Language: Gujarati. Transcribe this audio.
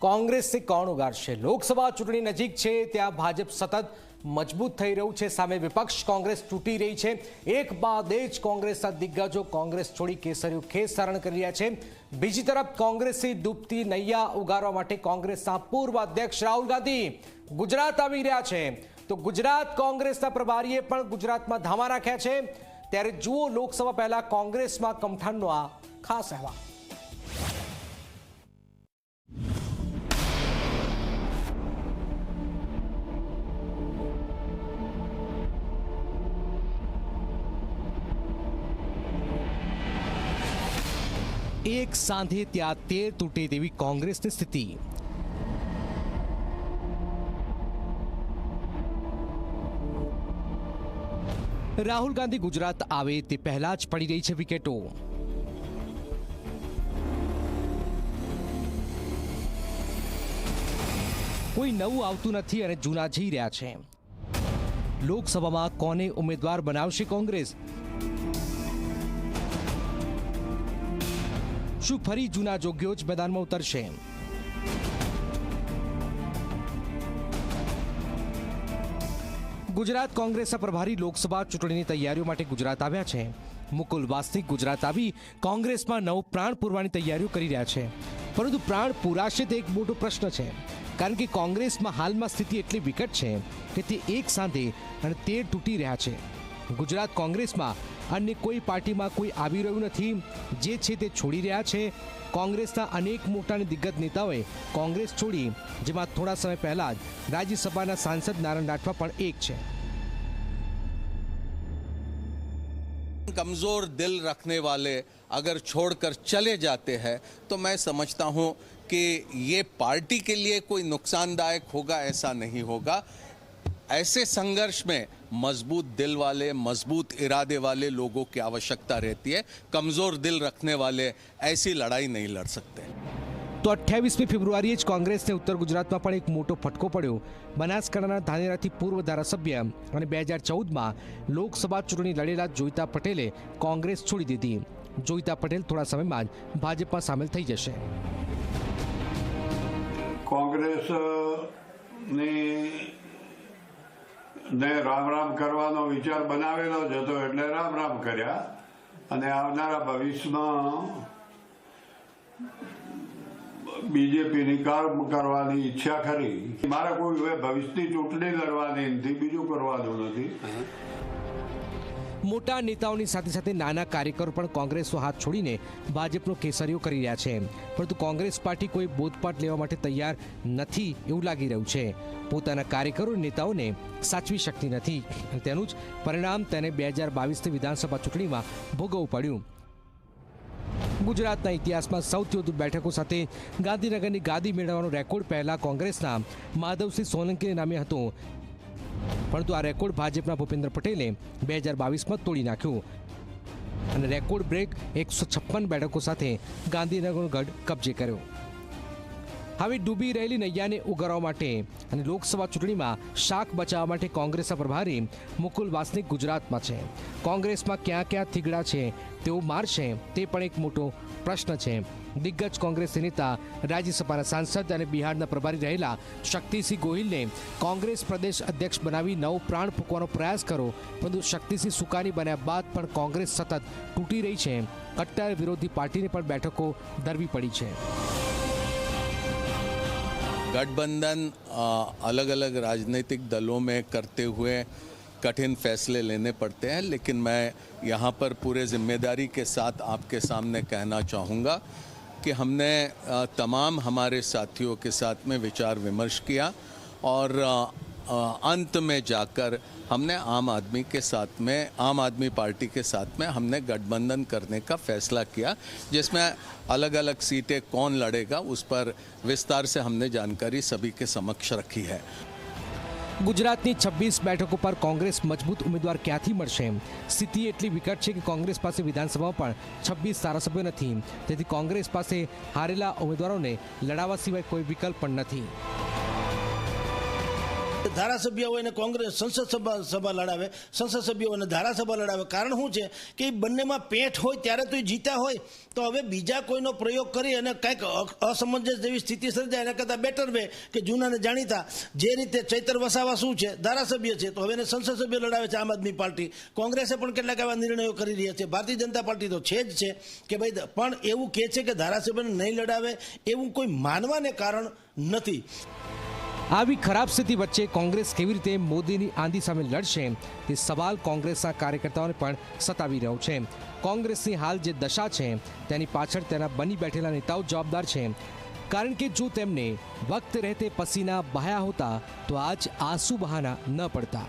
કોંગ્રેસથી કોણ ઉગારશે લોકસભા ચૂંટણી નજીક છે, ત્યાં ભાજપ સતત મજબૂત થઈ રહ્યું છે, સામે વિપક્ષ કોંગ્રેસ તૂટી રહી છે. એક બાદ જ કોંગ્રેસના દિગ્ગજો કોંગ્રેસ છોડી કેસરીઓ ખેસ ધારણ કરી રહ્યા છે. બીજી તરફ કોંગ્રેસથી ડૂબતી નૈયા ઉગારવા માટે કોંગ્રેસના પૂર્વ અધ્યક્ષ રાહુલ ગાંધી ગુજરાત આવી રહ્યા છે. તો ગુજરાત કોંગ્રેસના પ્રભારીએ પણ ગુજરાતમાં ધામા રાખ્યા છે. ત્યારે જુઓ લોકસભા પહેલા કોંગ્રેસમાં કમઠાણનો આ ખાસ અહેવાલ. એક સાંધે ત્યાં તેર તૂટે તેવી કોંગ્રેસની સ્થિતિ રાહુલ ગાંધી ગુજરાત આવે તે પહેલા જ પડી રહી છે વિકેટો કોઈ નવું આવતું નથી અને જૂના જઈ રહ્યા છે લોકસભામાં કોને ઉમેદવાર બનાવશે કોંગ્રેસ શું ફરી જૂના જોગ્યો જ મેદાનમાં ઉતરશે. ગુજરાત કોંગ્રેસના પ્રભારી લોકસભા ચૂંટણીની તૈયારીઓ માટે ગુજરાત આવ્યા છે. મુકુલ વાસ્તિક ગુજરાત આવી કોંગ્રેસમાં નવ પ્રાણ પૂરવાની તૈયારીઓ કરી રહ્યા છે. પરંતુ પ્રાણ પૂરાશે તે એક મોટો પ્રશ્ન છે. કારણ કે કોંગ્રેસમાં હાલમાં સ્થિતિ એટલી વિકટ છે કે તે એક સાંધે અને તેર તૂટી રહ્યા છે. ગુજરાત કોંગ્રેસમાં અન્ય કોઈ પાર્ટીમાં કોઈ આવી રહ્યું નથી જે છે તે છોડી રહ્યા છે કોંગ્રેસના અનેક મોટા અને દિગ્ગજ નેતાઓએ કોંગ્રેસ છોડી જેમાં થોડા સમય પહેલા જ રાજ્યસભાના સાંસદ નારાયણ રાઠવા પણ એક છે कमज़ोर दिल रखने वाले अगर छोड़कर चले जाते हैं तो मैं समझता हूं कि ये पार्टी के लिए कोई नुकसानदायक होगा ऐसा नहीं होगा ऐसे संघर्ष में मजबूत दिल वाले मजबूत इरादे वाले लोगों की आवश्यकता रहती है कमज़ोर दिल रखने वाले ऐसी लड़ाई नहीं लड़ सकते તો અઠ્યાવીસમી ફેબ્રુઆરીએ જ કોંગ્રેસને ઉત્તર ગુજરાતમાં પણ એક મોટો ફટકો પડ્યો બનાસકાંઠાના ધાનેરાથી પૂર્વ ધારાસભ્ય અને બે હજાર ચૌદમાં લોકસભા ચૂંટણી લડેલા જોઈતા પટેલે કોંગ્રેસ છોડી દીધી જોઈતા પટેલ થોડા સમયમાં જ ભાજપમાં સામેલ થઈ જશે કોંગ્રેસ ની રામ રામ કરવાનો વિચાર બનાવેલો જ હતો એટલે રામ રામ કર્યા. અને આવનારા ભવિષ્યમાં બીજેપીની કામ કરવાની ઈચ્છા ખરી. મારે કોઈ ભવિષ્યની ચૂંટણી લડવાની નથી, બીજું કરવાનું નથી. મોટા નેતાઓની સાથે સાથે નાના કાર્યકરો પણ કોંગ્રેસનો હાથ છોડીને ભાજપનો કેસરીઓ કરી રહ્યા છે. પરંતુ કોંગ્રેસ પાર્ટી કોઈ બોધપાઠ લેવા માટે તૈયાર નથી એવું લાગી રહ્યું છે. પોતાના કાર્યકરો નેતાઓને સાચવી શકતી નથી. તેનું જ પરિણામ તેને બે હજાર બાવીસની વિધાનસભા ચૂંટણીમાં ભોગવવું પડ્યું. ગુજરાતના ઇતિહાસમાં સૌથી વધુ બેઠકો સાથે ગાંધીનગરની ગાદી મેળવવાનો રેકોર્ડ પહેલા કોંગ્રેસના માધવસિંહ સોલંકીને નામે હતો. પરંતુ આ રેકોર્ડ ભાજપના ભૂપેન્દ્ર પટેલે બે હજાર બાવીસમાં તોડી નાખ્યું. અને રેકોર્ડ બ્રેક એકસો છપ્પન બેઠકો સાથે ગાંધીનગરનો ગઢ કબજે કર્યો. હવે ડૂબી રહેલી નૈયાને ઉગારવા માટે અને લોકસભા ચૂંટણીમાં શાક બચાવવા માટે કોંગ્રેસના પ્રભારી મુકુલ વાસનિક ગુજરાતમાં છે. કોંગ્રેસમાં ક્યાં ક્યાં થીગડા છે, તેઓ મારશે તે પણ એક મોટો પ્રશ્ન છે. દિગ્ગજ કોંગ્રેસી નેતા, રાજ્યસભાના સાંસદ અને બિહારના પ્રભારી રહેલા શક્તિસિંહ ગોહિલને કોંગ્રેસ પ્રદેશ અધ્યક્ષ બનાવી નવ પ્રાણ ફૂંકવાનો પ્રયાસ કરો પરંતુ શક્તિસિંહ સુકાની બન્યા બાદ પણ કોંગ્રેસ સતત તૂટી રહી છે. કટ્ટર વિરોધી પાર્ટીને પણ બેઠકો ધરવી પડી છે. गठबंधन अलग अलग राजनीतिक दलों में करते हुए कठिन फैसले लेने पड़ते हैं, लेकिन मैं यहाँ पर पूरे ज़िम्मेदारी के साथ आपके सामने कहना चाहूँगा कि हमने तमाम हमारे साथियों के साथ में विचार विमर्श किया और अंत में जाकर हमने आम आदमी के साथ में आम आदमी पार्टी के साथ में हमने गठबंधन करने का फैसला किया जिसमें अलग अलग सीटें कौन लड़ेगा उस पर विस्तार से हमने जानकारी सभी के समक्ष रखी है ગુજરાતની છવ્વીસ બેઠકો પર કોંગ્રેસ મજબૂત ઉમેદવાર ક્યાંથી મળશે સ્થિતિ એટલી વિકટ છે કે કોંગ્રેસ પાસે વિધાનસભામાં પણ છવ્વીસ ધારાસભ્યો નથી તેથી કોંગ્રેસ પાસે હારેલા ઉમેદવારોને લડાવવા સિવાય કોઈ વિકલ્પ પણ નથી ધારાસભ્ય હોય ને કોંગ્રેસ સંસદ સભા સભા લડાવે, સંસદ સભ્ય હોય ને ધારાસભા લડાવે. કારણ શું છે કે એ બંનેમાં પેઠ હોય ત્યારે તો એ જીતા હોય. તો હવે બીજા કોઈનો પ્રયોગ કરી અને કંઈક અસમંજસ જેવી સ્થિતિ સર્જાય એના કરતાં બેટર વે કે જૂનાને જાણીતા જે રીતે ચૈતર વસાવા શું છે, ધારાસભ્ય છે, તો હવે એને સંસદ સભ્ય લડાવે છે આમ આદમી પાર્ટી. કોંગ્રેસે પણ કેટલાક એવા નિર્ણયો કરી રહ્યા છે. ભારતીય જનતા પાર્ટી તો છે જ છે કે ભાઈ, પણ એવું કહે છે કે ધારાસભ્યને નહીં લડાવે એવું કોઈ માનવાને કારણ નથી. આવી ખરાબ સ્થિતિ વચ્ચે કોંગ્રેસ કેવી રીતે મોદીની આંધી સામે લડશે તે સવાલ કોંગ્રેસના કાર્યકર્તાઓને પણ સતાવી રહ્યો છે. કોંગ્રેસની હાલ જે દશા છે, તેની પાછળ તેના બની બેઠેલા નેતાઓ જવાબદાર છે. કારણ કે જો તેમને વક્ત રહેતે પસીના બહાયા હોતા, તો આજ આંસુ બહાના ન પડતા.